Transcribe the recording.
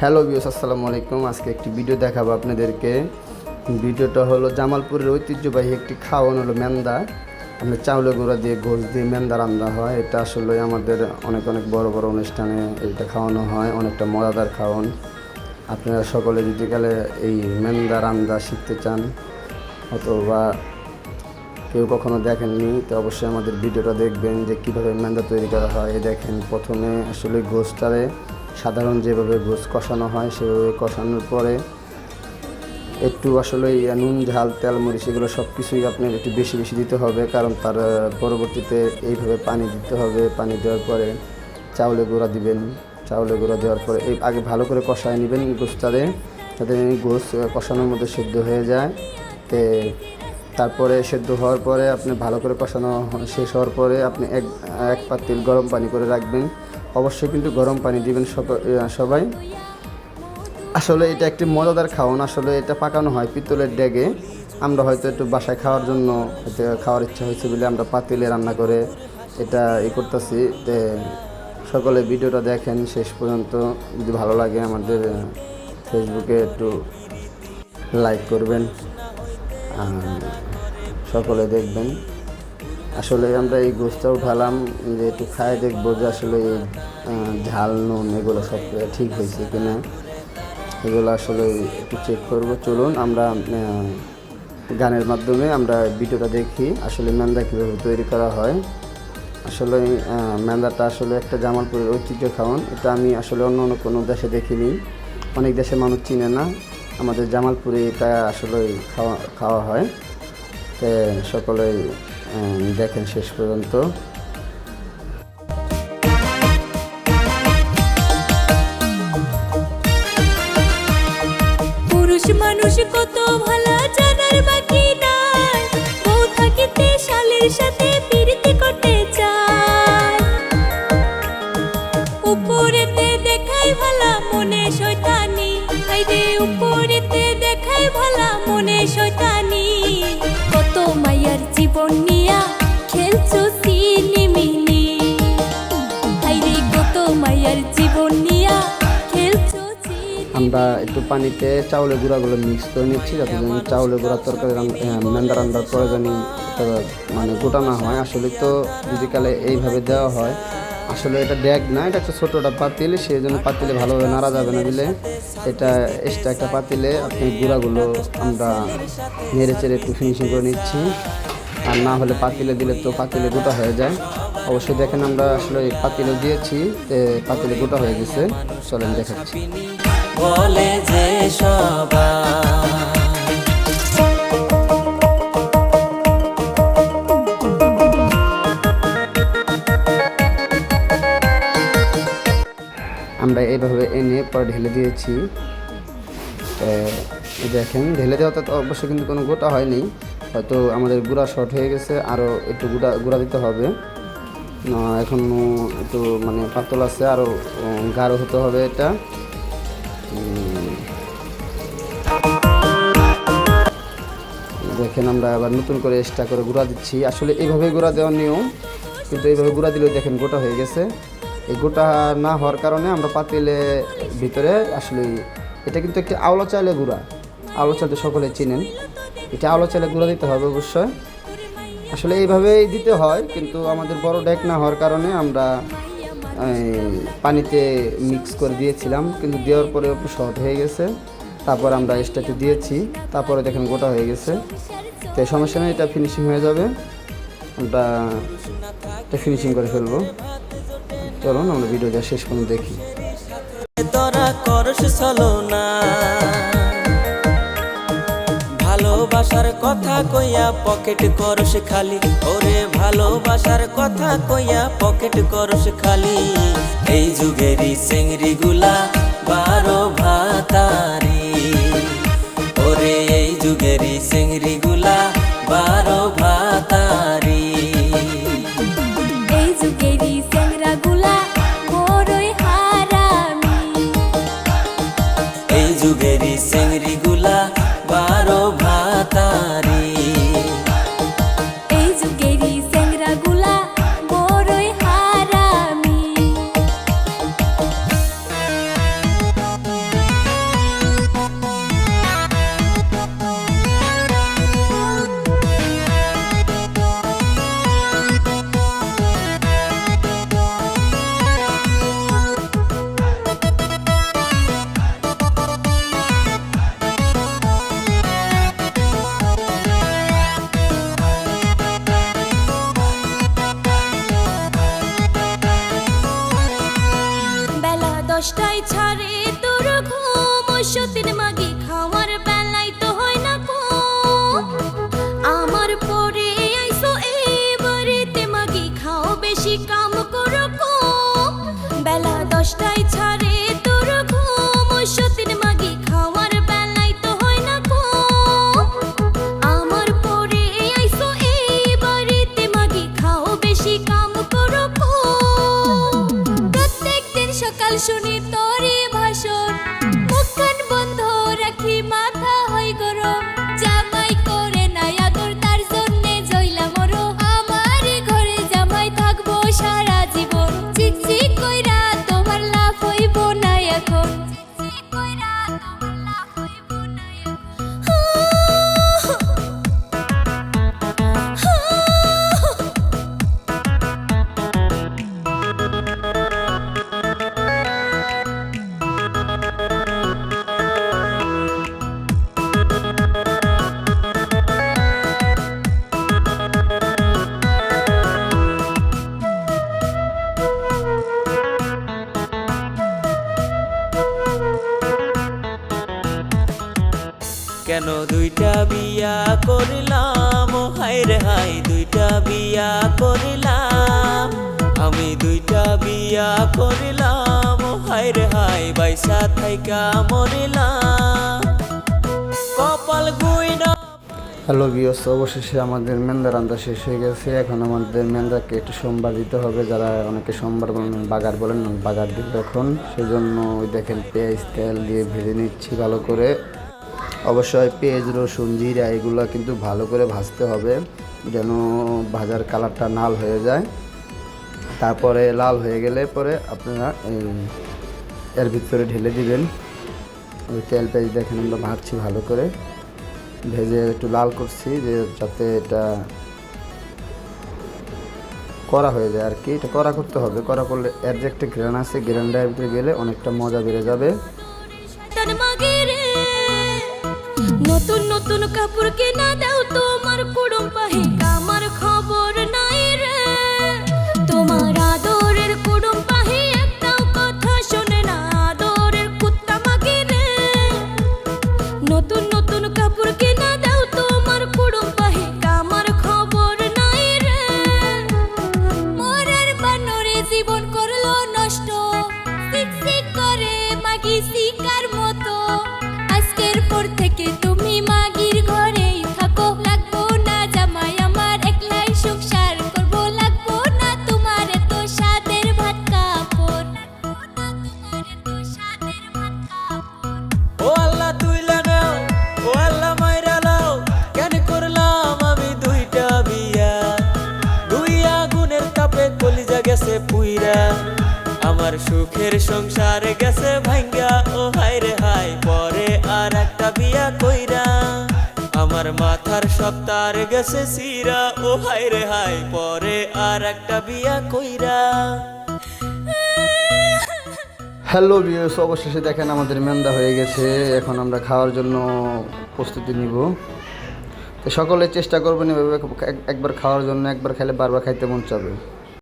Hello views আসসালামু আলাইকুম। আজকে একটি ভিডিও দেখাবো আপনাদেরকে। ভিডিওটা হলো জামালপুরের ঐতিহ্যবাহী একটি খাওয়ান হলো মেন্দা। আমরা চাউলে গুঁড়া দিয়ে ঘোষ দিয়ে মেন্দা রান্না হয়। এটা আসলে আমাদের অনেক অনেক বড় বড় অনুষ্ঠানে এটা খাওয়ানো হয়। অনেকটা মজাদার খাওয়ান। আপনারা সকলে যদি গেলে এই মেন্দা রান্না শিখতে চান, অথবা কেউ কখনো দেখেননি, তো অবশ্যই আমাদের ভিডিওটা দেখবেন যে কীভাবে ম্যান্দা তৈরি করা হয়। দেখেন, প্রথমে আসলে গোসটারে সাধারণ যেভাবে গোস কষানো হয়, সেভাবে কষানোর পরে একটু আসলে নুন, ঝাল, তেল, মরিচ এগুলো সব কিছুই আপনার একটু বেশি বেশি দিতে হবে। কারণ তার পরবর্তীতে এইভাবে পানি দিতে হবে। পানি দেওয়ার পরে চাউলে গুঁড়া দিবেন। চাউলে গুঁড়া দেওয়ার পরে এই আগে ভালো করে কষায় নেবেন গোসটারে যাতে গোস কষানোর মধ্যে সেদ্ধ হয়ে যায়। তে তারপরে সেদ্ধ হওয়ার পরে আপনি ভালো করে কষানো শেষ হওয়ার পরে আপনি এক এক পাতিল গরম পানি করে রাখবেন। অবশ্যই কিন্তু গরম পানি দিবেন সবাই। আসলে এটা একটি মজাদার খাওয়ান, আসলে এটা পাকানো হয় পিতলের ডেগে আমরা হয়তো একটু বাসায় খাওয়ার জন্য খাওয়ার ইচ্ছা হয়েছে বলে আমরা পাতিলে রান্না করে এটা ই করতেছি। সকলে ভিডিওটা দেখেন, শেষ পর্যন্ত যদি ভালো লাগে আমাদের ফেসবুকে একটু লাইক করবেন। সকলে দেখবেন। আসলে আমরা এই গোষ্ঠটা উঠালাম যে একটু খায় দেখব যে আসলে এই ঝাল নুন এগুলো সব ঠিক হয়েছে কি না এগুলো আসলে একটু চেক করব। চলুন আমরা গানের মাধ্যমে আমরা ভিডিওটা দেখি আসলে ম্যান্দা কীভাবে তৈরি করা হয়। আসলে ম্যান্দাটা আসলে একটা জামালপুরের ঐতিহ্য খাওয়ান এটা আমি আসলে অন্য অন্য কোনো দেশে দেখিনি। অনেক দেশে মানুষ চিনে না। আমাদের জামালপুরে এটা আসলে খাওয়া খাওয়া হয়। আহ, দেখেন শেষ পর্যন্ত। পুরুষ মানুষ কত ভালো জানার বাকি নাই। শালের সাথে আমরা একটু পানিতে চাউলের গুঁড়াগুলো মিক্স করে নিচ্ছি যাতে যেন চাউলের গুঁড়া তরকারি রান- আহ, ম্যান্দা রান্নার পরে জানি মানে গোটা না হয়। আসলে তো যদি কালে এইভাবে দেওয়া হয় আসলে এটা ড্যাগ না এটা একটা ছোটো একটা পাতিল সেই জন্য পাতিলে ভালোভাবে নাড়া যাবে না দিলে এটা এক্সট্রা একটা পাতিলে আপনি গুঁড়াগুলো আমরা নেড়ে চেড়ে একটু ফিনিশিং করে নিচ্ছি। আর না হলে পাতিলে দিলে তো পাতিলে গোটা হয়ে যায়। অবশ্যই দেখেন আমরা আসলে পাতিলে দিয়েছি পাতিলে গোটা হয়ে গেছে। চলেন দেখাচ্ছি। বলে যে আমরা এইভাবে এনে পরে ঢেলে দিয়েছি। দেখেন, ঢেলে দেওয়াতে তো অবশ্যই কিন্তু কোনো গোটা হয়নি। হয়তো আমাদের গুঁড়া শর্ট হয়ে গেছে আরও একটু গুঁড়া গুঁড়া দিতে হবে। এখনও একটু মানে পাতল আছে আরও গাঢ় হতে হবে এটা। দেখেন, আমরা আবার নতুন করে এক্সট্রা করে গুঁড়া দিচ্ছি। আসলে এইভাবে গুঁড়া দেওয়ার নিয়ম, কিন্তু এইভাবে গুঁড়া দিলেও দেখেন গোটা হয়ে গেছে। এই গোটা না হওয়ার কারণে আমরা পাতিলে ভিতরে আসলে এটা কিন্তু একটি আওলা চাইলে গুঁড়া। আওলা চাইলে সকলে চিনেন। এটা আওলা চাইলে গুঁড়া দিতে হবে অবশ্যই। আসলে এইভাবেই দিতে হয়, কিন্তু আমাদের বড় ডেক না হওয়ার কারণে আমরা পানিতে মিক্স করে দিয়েছিলাম, কিন্তু দেওয়ার পরে শর্ট হয়ে গেছে। তারপর আমরা স্টার্টে দিয়েছি, তারপরে দেখেন গোটা হয়ে গেছে। তো সমস্যা নেই, এটা ফিনিশিং হয়ে যাবে। আমরা এটা ফিনিশিং করে ফেলব। চলুন, আমরা ভিডিওটা শেষ পর্যন্ত দেখি। চলো না ভালোবাসার কথা কইয়া পকেট করস খালি। ওরে ভালোবাসার কথা কইয়া পকেট করস খালি। এই যুগেরই চেংড়ি গুলা বারো ভাতারি। ওরে এই যুগেরই চেংড়ি গুলা বারো ভাতারি। দশটায় ছাড়ে কেন দুইটা বিয়া করিলাম? হায় রে হাই দুইটা বিয়া করিলাম। আমি দুইটা বিয়া করিলাম। হায় রে হাই বাইসা থাইকা মরিলাম। কপাল গুইনা। হ্যালো বিয়স অবশেষে আমাদের মেন্দা রান্না শেষ হয়ে গেছে। এখন আমাদের মেন্দাকে একটু সোমবার দিতে হবে। যারা অনেকে সোমবার বলেন, বাগার বলেন, বাগার দিব এখন। সেজন্য ওই দেখেন পেঁয়াজ, তেল দিয়ে ভেজে নিচ্ছি ভালো করে। অবশ্যই পেঁয়াজ, রসুন, জিরা, এগুলো কিন্তু ভালো করে ভাজতে হবে যেন ভাজার কালারটা লাল হয়ে যায়। তারপরে লাল হয়ে গেলে পরে আপনারা এর ভিতরে ঢেলে দিবেন। ওই তেল পেঁয়াজ দেখেন আমরা ভাজছি ভালো করে। ভেজে একটু লাল করছি যে যাতে এটা করা হয়ে যায় আর কি। এটা করা করতে হবে। করা করলে এর যে একটা গ্রান আছে গ্রানটার ভিতরে গেলে অনেকটা মজা বেড়ে যাবে। নতুন নতুন কাপড় কেনা দাও তোমার কুড়ুম পাহি আমার খবর নাই রে। তোমার আদরের কুড়ুম পাহি একটাও কথা শোনে না। আদরের কুত্তা মাগি রে। নতুন আমার সুখের সংসার গেছে ভাঙ্গা ও হায় রে হাই পরে আর একটা বিয়া কইরা। আমার মাথার সপ্তার গেছে সিরা ও হায় রে হাই পরে আর একটা বিয়া কইরা। হ্যালো বিয়স অবশেষে দেখেন আমাদের মেন্দা হয়ে গেছে। এখন আমরা খাওয়ার জন্য প্রস্তুতি নিব। তো সকলে চেষ্টা করবেন এভাবে এক- একবার খাওয়ার জন্য, একবার খেলে বারবার খাইতে মন চাবে।